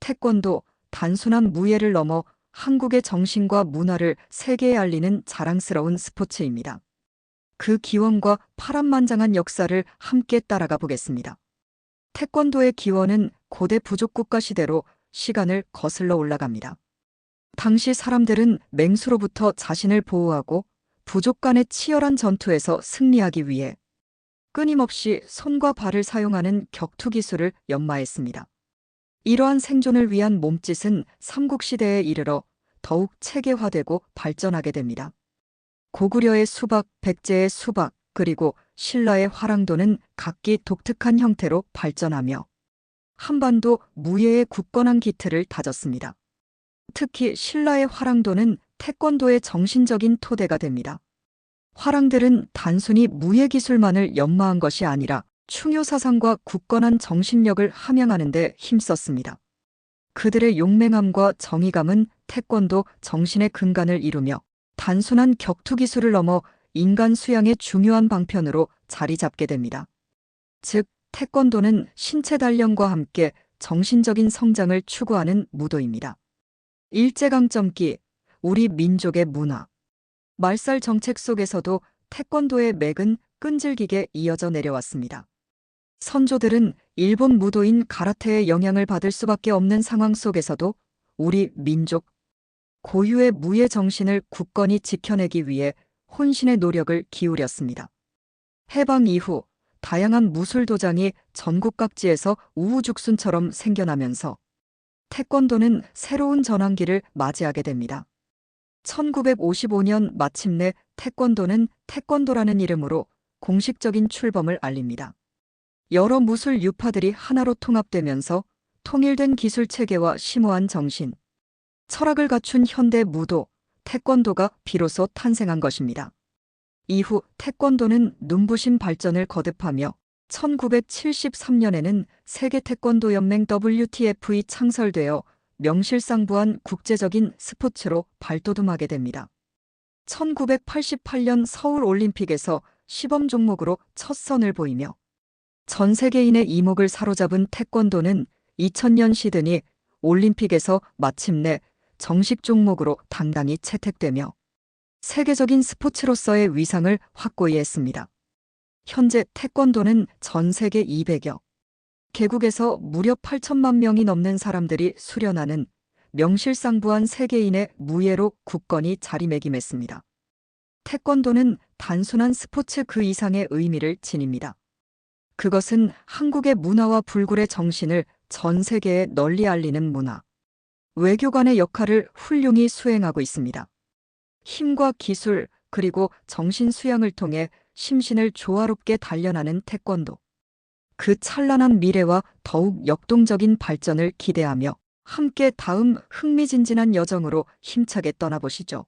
태권도 단순한 무예를 넘어 한국의 정신과 문화를 세계에 알리는 자랑스러운 스포츠입니다. 그 기원과 파란만장한 역사를 함께 따라가 보겠습니다. 태권도의 기원은 고대 부족 국가 시대로 시간을 거슬러 올라갑니다. 당시 사람들은 맹수로부터 자신을 보호하고 부족 간의 치열한 전투에서 승리하기 위해 끊임없이 손과 발을 사용하는 격투 기술을 연마했습니다. 이러한 생존을 위한 몸짓은 삼국시대에 이르러 더욱 체계화되고 발전하게 됩니다. 고구려의 수박, 백제의 수박, 그리고 신라의 화랑도는 각기 독특한 형태로 발전하며 한반도 무예의 굳건한 기틀을 다졌습니다. 특히 신라의 화랑도는 태권도의 정신적인 토대가 됩니다. 화랑들은 단순히 무예 기술만을 연마한 것이 아니라 충효 사상과 굳건한 정신력을 함양하는 데 힘썼습니다. 그들의 용맹함과 정의감은 태권도 정신의 근간을 이루며 단순한 격투 기술을 넘어 인간 수양의 중요한 방편으로 자리 잡게 됩니다. 즉, 태권도는 신체 단련과 함께 정신적인 성장을 추구하는 무도입니다. 일제강점기, 우리 민족의 문화. 말살 정책 속에서도 태권도의 맥은 끈질기게 이어져 내려왔습니다. 선조들은 일본 무도인 가라테의 영향을 받을 수밖에 없는 상황 속에서도 우리 민족 고유의 무예 정신을 굳건히 지켜내기 위해 혼신의 노력을 기울였습니다. 해방 이후 다양한 무술 도장이 전국 각지에서 우후죽순처럼 생겨나면서 태권도는 새로운 전환기를 맞이하게 됩니다. 1955년 마침내 태권도는 태권도라는 이름으로 공식적인 출범을 알립니다. 여러 무술 유파들이 하나로 통합되면서 통일된 기술 체계와 심오한 정신, 철학을 갖춘 현대 무도, 태권도가 비로소 탄생한 것입니다. 이후 태권도는 눈부신 발전을 거듭하며 1973년에는 세계 태권도 연맹 WTF이 창설되어 명실상부한 국제적인 스포츠로 발돋움하게 됩니다. 1988년 서울 올림픽에서 시범 종목으로 첫 선을 보이며 전 세계인의 이목을 사로잡은 태권도는 2000년 시드니 올림픽에서 마침내 정식 종목으로 당당히 채택되며 세계적인 스포츠로서의 위상을 확고히 했습니다. 현재 태권도는 전 세계 200여 개국에서 무려 8천만 명이 넘는 사람들이 수련하는 명실상부한 세계인의 무예로 굳건히 자리매김했습니다. 태권도는 단순한 스포츠 그 이상의 의미를 지닙니다. 그것은 한국의 문화와 불굴의 정신을 전 세계에 널리 알리는 문화, 외교관의 역할을 훌륭히 수행하고 있습니다. 힘과 기술, 그리고 정신 수양을 통해 심신을 조화롭게 단련하는 태권도. 그 찬란한 미래와 더욱 역동적인 발전을 기대하며 함께 다음 흥미진진한 여정으로 힘차게 떠나보시죠.